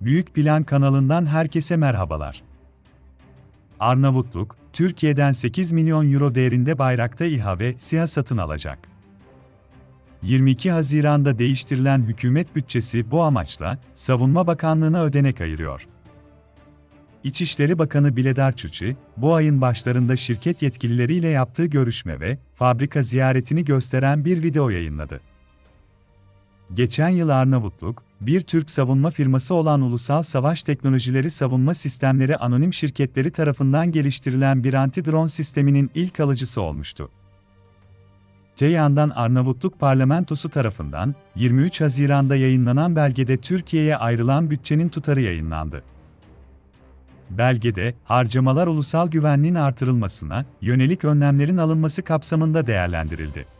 Büyük Plan kanalından herkese merhabalar. Arnavutluk, Türkiye'den 8 milyon euro değerinde bayrakta İHA ve SİHA satın alacak. 22 Haziran'da değiştirilen hükümet bütçesi bu amaçla Savunma Bakanlığı'na ödenek ayırıyor. İçişleri Bakanı Biledar Çuçi, bu ayın başlarında şirket yetkilileriyle yaptığı görüşme ve fabrika ziyaretini gösteren bir video yayınladı. Geçen yıl Arnavutluk, bir Türk savunma firması olan Ulusal Savaş Teknolojileri Savunma Sistemleri Anonim Şirketleri tarafından geliştirilen bir anti-drone sisteminin ilk alıcısı olmuştu. Te yandan Arnavutluk Parlamentosu tarafından 23 Haziran'da yayınlanan belgede Türkiye'ye ayrılan bütçenin tutarı yayınlandı. Belgede, harcamalar ulusal güvenliğin artırılmasına yönelik önlemlerin alınması kapsamında değerlendirildi.